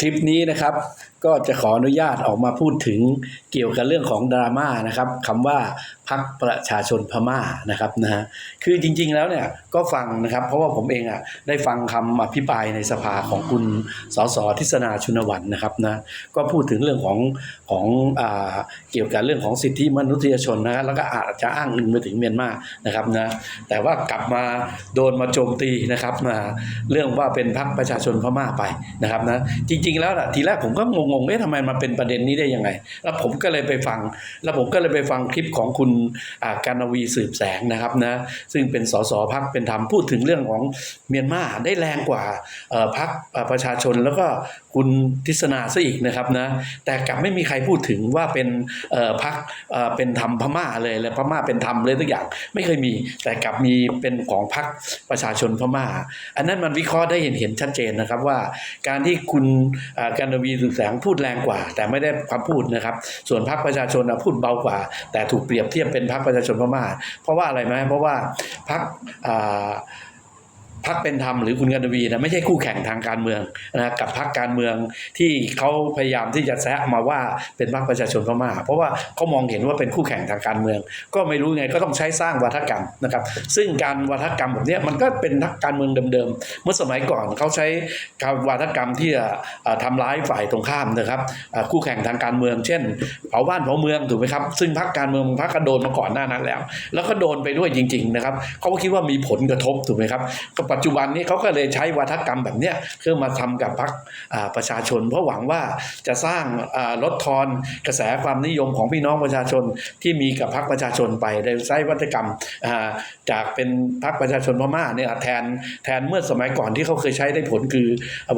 คลิปนี้นะครับ ก็จะขออนุญาตออกมาพูดถึงเกี่ยวกับเรื่องของดราม่านะครับคำว่า พักประชาชนพม่านะครับนะฮะคือจริง ๆ แล้วเนี่ยก็ฟังนะครับ เพราะว่าผมเองอะได้ฟังคำอภิปรายในสภาของคุณสสทิศนาชุนวันนะครับนะก็พูดถึงเรื่องของของอ่าเกี่ยวกับเรื่องของสิทธิมนุษยชนนะฮะแล้วก็อาจจะอ้างอิงไปถึงเมียนมานะครับนะแต่ว่ากลับมาโดนมาโจมตีนะครับมาเรื่องว่าเป็นพักประชาชนพม่าไปนะครับนะจริง ๆ แล้วล่ะทีแรกผมก็งงๆเอ๊ะทำไมมาเป็นประเด็นนี้ได้ยังไง แล้วผมก็เลยไปฟัง แล้วผมก็เลยไปฟังคลิปของคุณการนวีสืบแสงนะครับนะซึ่งเป็นสสพักเป็นธรรมพูดถึงเรื่องของเมียนมาได้แรงกว่าพักประชาชนแล้วก็คุณทิศนาซะอีกนะครับนะแต่กลับไม่มีใครพูดถึงว่าเป็นพักเป็นธรรมพม่าเลยเลยพม่าเป็นธรรมเลยทุกอย่างไม่เคยมีแต่กลับมีเป็นของพักประชาชนพม่า อันนั้นมันวิเคราะห์ได้เห็นเห็นชัดเจนนะครับว่า การที่คุณการนวีสืบแสงพูดแรงกว่า แต่ไม่ได้ความพูดนะครับ ส่วนพรรคประชาชนพูดเบากว่า แต่ถูกเปรียบเทียบเป็นพรรคประชาชนพม่า เพราะว่าอะไรไหมเพราะว่าพรรค พรรคเป็นธรรมหรือคุณกันวีนะไม่ใช่คู่แข่งทางการเมืองนะกับพรรคการเมืองที่เขาพยายามที่จะแซะมาว่าเป็นพรรคประชาชนพม่าเพราะว่าเขามองเห็นว่าเป็นคู่แข่งทางการเมือง ก็ไม่รู้ไงก็ต้องใช้สร้างวัฒกรรมนะครับ ซึ่งการวัฒกรรมแบบนี้มันก็เป็นนักการเมืองเดิมๆเมื่อสมัยก่อนเขาใช้การวัฒกรรมที่จะเอ่อทำร้ายฝ่ายตรงข้ามนะครับคู่แข่งทางการเมือง เช่น เผาบ้านเผาเมืองถูกไหมครับซึ่งพรรคการเมืองบางพรรคก็โดนมาก่อนหน้านั้นแล้ว แล้วก็โดนไปด้วยจริง ๆนะครับเขาก็คิดว่ามีผลกระทบถูกไหมครับปัจจุบันนี้เขาก็เลยใช้วัฒกรรมแบบเนี้ยเพื่อมาทำกับพรรคประชาชน เพราะหวังว่าจะสร้างลดทอนกระแสความนิยมของพี่น้องประชาชนที่มีกับพรรคประชาชนไปโดยใช้วัฒกรรมจากเป็นพรรคประชาชนพม่าเนี่ยแทนแทนเมื่อสมัยก่อนที่เขาเคยใช้ได้ผลคือ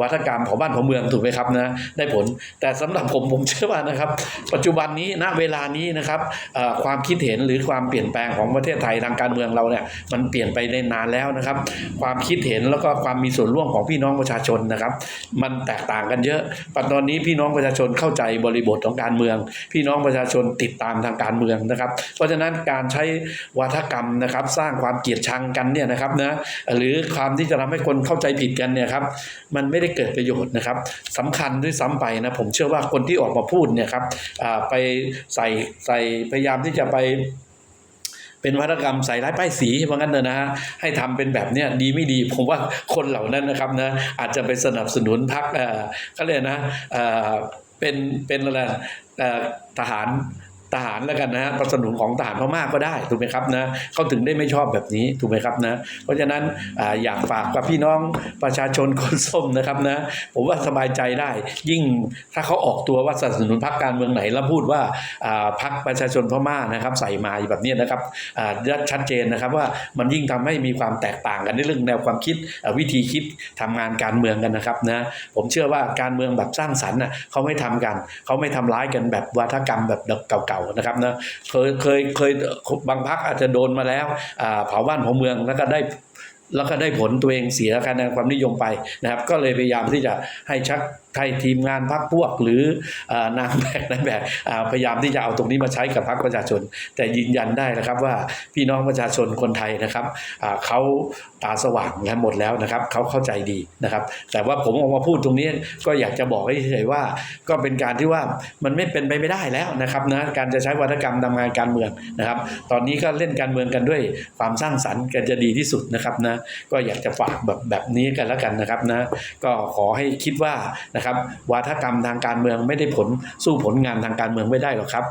วัฒกรรมเผาบ้านเผาเมืองถูกไหมครับนะได้ผล แต่สำหรับผมผมเชื่อว่านะครับ ปัจจุบันนี้ณเวลานี้นะครับความคิดเห็นหรือความเปลี่ยนแปลงของประเทศไทยทางการเมืองเราเนี่ยมันเปลี่ยนไปได้นานแล้วนะครับ ความคิดเห็นแล้วก็ความมีส่วนร่วมของพี่น้องประชาชนนะครับ มันแตกต่างกันเยอะปัจจุบันนี้พี่น้องประชาชนเข้าใจบริบทของการเมือง พี่น้องประชาชนติดตามทางการเมืองนะครับ เพราะฉะนั้นการใช้วัฒกรรมนะครับ สร้างความเกลียดชังกันเนี่ยนะครับนะหรือความที่จะทำให้คนเข้าใจผิดกันเนี่ยครับมันไม่ได้เกิดประโยชน์นะครับสำคัญด้วยซ้ำไปนะผมเชื่อว่าคนที่ออกมาพูดเนี่ยครับไปใส่ใส่พยายามที่จะไป เป็นวัฒกรรมใส่ร้ายป้ายสีว่างั้นเถอะนะฮะให้ทำเป็นแบบเนี้ยดีไม่ดี ผมว่าคนเหล่านั้นนะครับนะอาจจะไปสนับสนุนพรรคเออเขาเรียกนะเออเป็นเป็นอะไรทหาร ทหารแล้วกันนะฮะสนับสนุนของทหารพม่าก็ได้ถูกไหมครับนะเขาถึงได้ไม่ชอบแบบนี้ถูกไหมครับนะเพราะฉะนั้นออยากฝากกับพี่น้องประชาชนคนส้มนะครับนะผมว่าสบายใจได้ ยิ่งถ้าเขาออกตัวว่าสนับสนุนพรรคการเมืองไหนแล้วพูดว่าพรรคประชาชนพม่านะครับใส่มาแบบนี้นะครับชัดเจนนะครับว่ามันยิ่งทำให้มีความแตกต่างกันในเรื่องแนวความคิดวิธีคิดทำงานการเมืองกันนะครับนะผมเชื่อว่าการเมืองแบบสร้างสรรค์เขาไม่ทำกัน เขาไม่ทำร้ายกันแบบวัฒกรรมแบบเก่านะครับนะเคยเคยเคยบางพักอาจจะโดนมาแล้วเผาบ้านเผาเมืองแล้วก็ได้ แล้วก็ได้ผลตัวเองเสียคะแนนความนิยมไปนะครับ ก็เลยพยายามที่จะให้ชักให้ทีมงานพักพวกหรืออนางแบกนายแบบพยายามที่จะเอาตรงนี้มาใช้กับพรรคประชาชน แต่ยืนยันได้นะครับว่าพี่น้องประชาชนคนไทยนะครับเขาตาสว่างกันหมดแล้วนะครับเขาเข้าใจดีนะครับ แต่ว่าผมออกมาพูดตรงนี้ก็อยากจะบอกให้เฉยว่า ก็เป็นการที่ว่ามันไม่เป็นไปไม่ได้แล้วนะครับนะการจะใช้วัฒกรรมทำงานการเมืองนะครับ ตอนนี้ก็เล่นการเมืองกันด้วยความสร้างสรรค์กันจะดีที่สุดนะครับนะก็อยากจะฝากแบบแบบนี้กันแล้วกันนะครับนะก็ขอให้คิดว่านะครับวาทกรรมทางการเมืองไม่ได้ผลสู้ผลงานทางการเมืองไม่ได้หรอกครับ